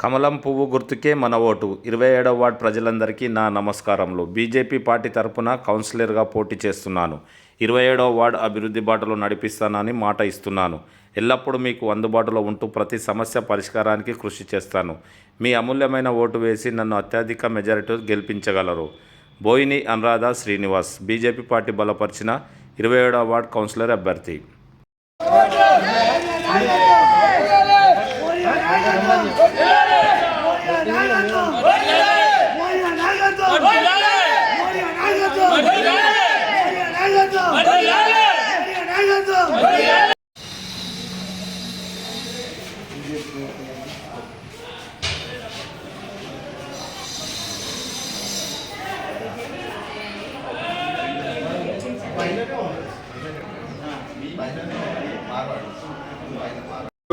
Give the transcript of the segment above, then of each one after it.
కమలం పువ్వు గుర్తుకే మన ఓటు. ఇరవై ఏడవ వార్డ్ ప్రజలందరికీ నా నమస్కారములు. బీజేపీ పార్టీ తరపున కౌన్సిలర్గా పోటీ చేస్తున్నాను. ఇరవై ఏడవ వార్డ్ అభివృద్ధి బాటలో నడిపిస్తానని మాట ఇస్తున్నాను. ఎల్లప్పుడూ మీకు అందుబాటులో ఉంటూ ప్రతి సమస్య పరిష్కారానికి కృషి చేస్తాను. మీ అమూల్యమైన ఓటు వేసి నన్ను అత్యధిక మెజారిటీ గెలిపించగలరు. బోయిని అనురాధ శ్రీనివాస్ బీజేపీ పార్టీ బలపరిచిన ఇరవై ఏడవ వార్డ్ కౌన్సిలర్ అభ్యర్థి.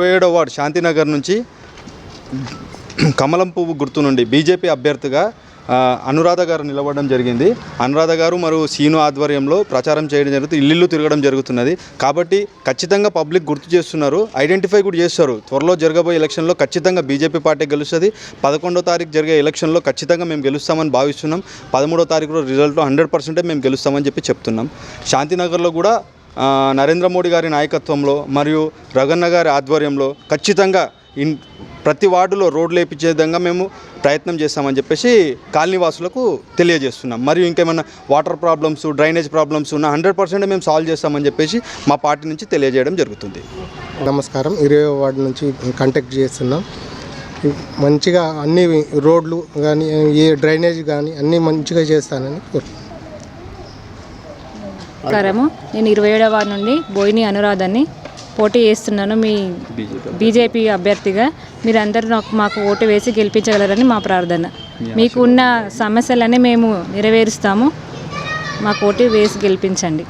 ఏడో వార్డు శాంతినగర్ నుంచి కమలం పువ్వు గుర్తు నుండి బీజేపీ అభ్యర్థిగా అనురాధ గారు నిలబడడం జరిగింది. అనురాధ గారు మరియు సీను ఆధ్వర్యంలో ప్రచారం చేయడం జరుగుతుంది. ఇల్లు తిరగడం జరుగుతున్నది. కాబట్టి ఖచ్చితంగా పబ్లిక్ గుర్తు చేస్తున్నారు. ఐడెంటిఫై కూడా చేస్తారు. త్వరలో జరగబోయే ఎలక్షన్లో ఖచ్చితంగా బీజేపీ పార్టీ గెలుస్తుంది. పదకొండో తారీఖు జరిగే ఎలక్షన్లో ఖచ్చితంగా మేము గెలుస్తామని భావిస్తున్నాం. పదమూడో తారీఖులో రిజల్ట్లో హండ్రెడ్ పర్సెంటే మేము గెలుస్తామని చెప్పి చెప్తున్నాం. శాంతినగర్లో కూడా నరేంద్ర మోడీ గారి నాయకత్వంలో మరియు రగన్న గారి ఆధ్వర్యంలో ఖచ్చితంగా ఇన్ ప్రతి వార్డులో రోడ్లు వేయించే విధంగా మేము ప్రయత్నం చేస్తామని చెప్పేసి కాలనీ వాసులకు తెలియజేస్తున్నాం. మరియు ఇంకేమైనా వాటర్ ప్రాబ్లమ్స్ డ్రైనేజ్ ప్రాబ్లమ్స్ ఉన్న హండ్రెడ్ పర్సెంట్ మేము సాల్వ్ చేస్తామని చెప్పేసి మా పార్టీ నుంచి తెలియజేయడం జరుగుతుంది. నమస్కారం. ఇరవై వార్డు నుంచి కాంటాక్ట్ చేస్తున్నాం. మంచిగా అన్ని రోడ్లు కానీ ఏ డ్రైనేజ్ కానీ అన్నీ మంచిగా చేస్తానని కోరు నమస్కారము. నేను ఇరవై ఏడవ వార్డు నుండి బోయిని అనురాధాన్ని పోటీ చేస్తున్నాను మీ బీజేపీ అభ్యర్థిగా. మీరందరూ నాకు మాకు ఓటు వేసి గెలిపించగలరని మా ప్రార్థన. మీకు ఉన్న సమస్యలన్నీ మేము నెరవేరుస్తాము. మాకు ఓటు వేసి గెలిపించండి.